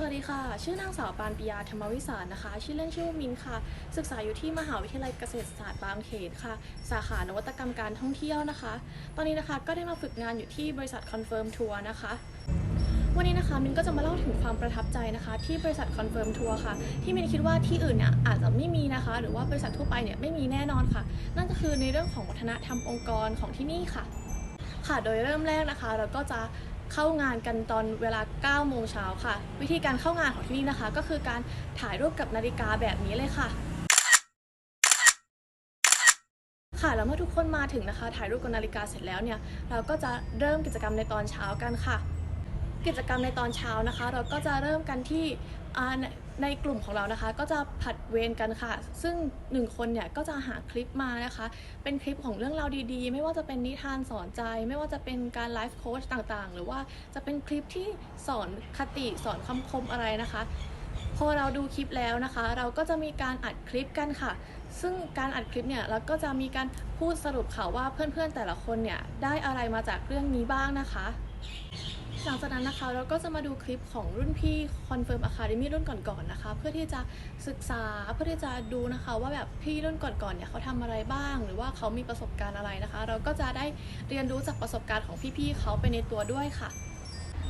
สวัสดีค่ะ ชื่อนางสาวปานปิยาธรรมวิสารนะคะ ชื่อเล่นชื่อมินค่ะ ศึกษาอยู่ที่มหาวิทยาลัยเกษตรศาสตร์บางเขนค่ะ สาขานวัตกรรมการท่องเที่ยวนะคะ ตอนนี้นะคะก็ได้มาฝึกงานอยู่ที่บริษัท Confirm Tour นะคะ วันนี้นะคะมินก็จะมาเล่าถึงความประทับใจนะคะ ที่บริษัท Confirm Tour ค่ะ ที่มินคิดว่าที่อื่นเนี่ยอาจจะไม่มีนะคะ หรือว่าบริษัททั่วไปเนี่ยไม่มีแน่นอนค่ะ นั่นก็คือในเรื่องของวัฒนธรรมองค์กรของที่นี่ค่ะค่ะ โดยเริ่มแรกนะคะ เราก็จะ เข้างานกันตอนเวลา 9 โมงเช้าค่ะ วิธีการเข้างานของที่นี่นะคะ ก็คือการถ่ายรูปกับนาฬิกาแบบนี้เลยค่ะ ค่ะแล้วเมื่อทุกคนมาถึงนะคะ ถ่ายรูปกับนาฬิกาเสร็จแล้วเนี่ยเราก็จะเริ่มกิจกรรมในตอนเช้ากันค่ะ กิจกรรมในตอนเช้านะคะ เราก็จะเริ่มกันที่อ่า ในกลุ่มของเรานะคะก็จะผัดเวรกันค่ะ ซึ่งหนึ่งคนเนี่ยก็จะหาคลิปมานะคะ เป็นคลิปของเรื่องราวดีๆ ไม่ว่าจะเป็นนิทานสอนใจ ไม่ว่าจะเป็นการไลฟ์โค้ชต่างๆ หรือว่าจะเป็นคลิปที่สอนคติสอนคำคมอะไรนะคะ พอเราดูคลิปแล้วนะคะ เราก็จะมีการอัดคลิปกันค่ะ ซึ่งการอัดคลิปเนี่ยเราก็จะมีการพูดสรุปข่าวว่าเพื่อนๆแต่ละคนเนี่ยได้อะไรมาจากเรื่องนี้บ้างนะคะ หลังจากนั้นนะคะเราก็จะมาดูคลิปของรุ่นพี่ Confirm Academy รุ่นก่อนๆนะคะ เพื่อที่จะศึกษาเพื่อที่จะดูนะคะว่าแบบพี่รุ่นก่อนๆเนี่ยเขาทำอะไรบ้าง หรือว่าเขามีประสบการณ์อะไรนะคะ เราก็จะได้เรียนรู้จากประสบการณ์ของพี่ๆเขาไปในตัวด้วยค่ะ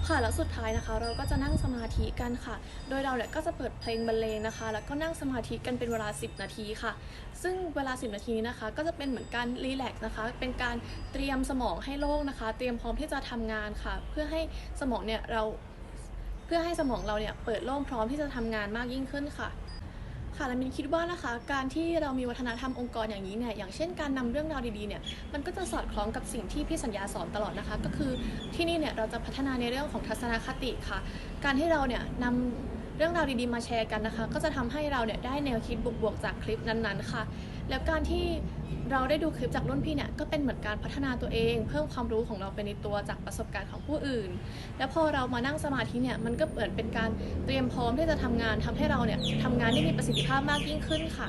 ค่ะแล้วสุดท้ายนะคะ เราก็จะนั่งสมาธิกันค่ะ โดยเราเนี่ยก็จะเปิดเพลงบรรเลงนะคะ แล้วก็นั่งสมาธิกันเป็นเวลา 10 นาทีค่ะ ซึ่งเวลา 10 นาทีนี้นะคะ ก็จะเป็นเหมือนการรีแลกซ์นะคะ เป็นการเตรียมสมองให้โล่งนะคะ เตรียมพร้อมที่จะทำงานค่ะ เพื่อให้สมองเนี่ยเราเพื่อให้สมองเราเนี่ยเปิดโล่งพร้อมที่จะทำงานมากยิ่งขึ้นค่ะ ค่ะและมินคิดว่านะคะการที่เรามีวัฒนธรรมองค์กรอย่างนี้เนี่ยอย่างเช่นการนำเรื่องราวดีๆเนี่ยมันก็จะสอดคล้องกับสิ่งที่พี่สัญญาสอนตลอดนะคะ ก็คือที่นี่เนี่ยเราจะพัฒนาในเรื่องของทัศนคติค่ะ การที่เราเนี่ยนำ เรื่องราวดีๆมาแชร์กันนะคะ ก็จะทำให้เราเนี่ยได้แนวคิดบวกๆจากคลิปนั้นๆค่ะ แล้วการที่เราได้ดูคลิปจากรุ่นพี่เนี่ยก็เป็นเหมือนการพัฒนาตัวเอง เพิ่มความรู้ของเราไปในตัวจากประสบการณ์ของผู้อื่น แล้วพอเรามานั่งสมาธิเนี่ยมันก็เหมือนเป็นการเตรียมพร้อมที่จะทำงานทำให้เราเนี่ยทำงานได้มีประสิทธิภาพมากยิ่งขึ้นค่ะ